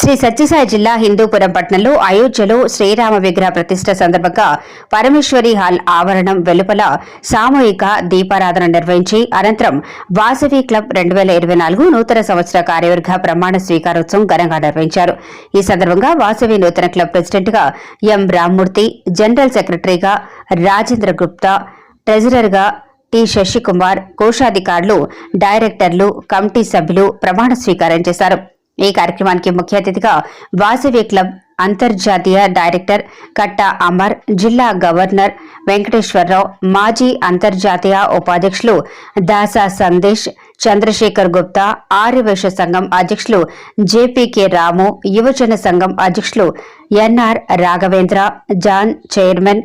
శ్రీ సత్యసాయి జిల్లా హిందూపురం పట్టణంలో అయోధ్యలో శ్రీరామ విగ్రహ ప్రతిష్ట సందర్భంగా పరమేశ్వరి హాల్ ఆవరణం వెలుపల సామూహిక దీపారాధన నిర్వహించి అనంతరం వాసవి క్లబ్ రెండు వేల ఇరవై నాలుగు నూతన సంవత్సర కార్యవర్గ ప్రమాణ స్వీకారోత్సవం ఘనంగా నిర్వహించారు. ఈ సందర్భంగా వాసవి నూతన క్లబ్ ప్రెసిడెంట్గా ఎం రామ్మూర్తి జనరల్ సెక్రటరీగా రాజేంద్ర గుప్తా ట్రెజరర్గా టి శశికుమార్ కోశాధికారులు డైరెక్టర్లు కమిటీ సభ్యులు ప్రమాణ స్వీకారం చేశారు. ఈ కార్యక్రమానికి ముఖ్య అతిథిగా వాసవి క్లబ్ అంతర్జాతీయ డైరెక్టర్ కట్ట అమర్ జిల్లా గవర్నర్ వెంకటేశ్వరరావు మాజీ అంతర్జాతీయ ఉపాధ్యక్షులు దాసా సందేశ్ చంద్రశేఖర్ గుప్తా ఆర్యవేశ సంఘం అధ్యక్షులు జేపీకే రాము యువజన సంఘం అధ్యక్షులు NR Raghavendra John chairman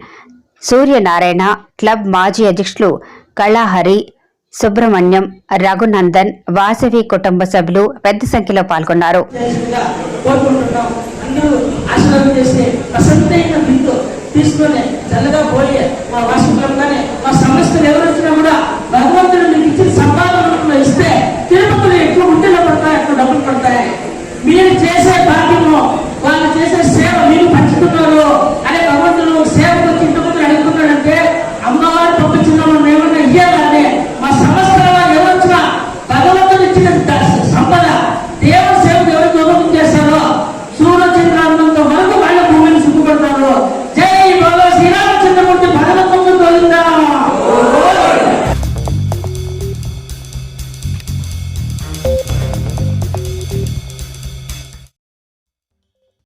Suryanarayana club మాజీ అధ్యక్షులు కళాహరి సుబ్రహ్మణ్యం రఘునందన్ వాసవి కుటుంబ సభ్యులు పెద్ద సంఖ్యలో పాల్గొన్నారు. చేయాల్సిందిగా తీసుకొని చల్లగా పోయి మా వాసు క్లబ్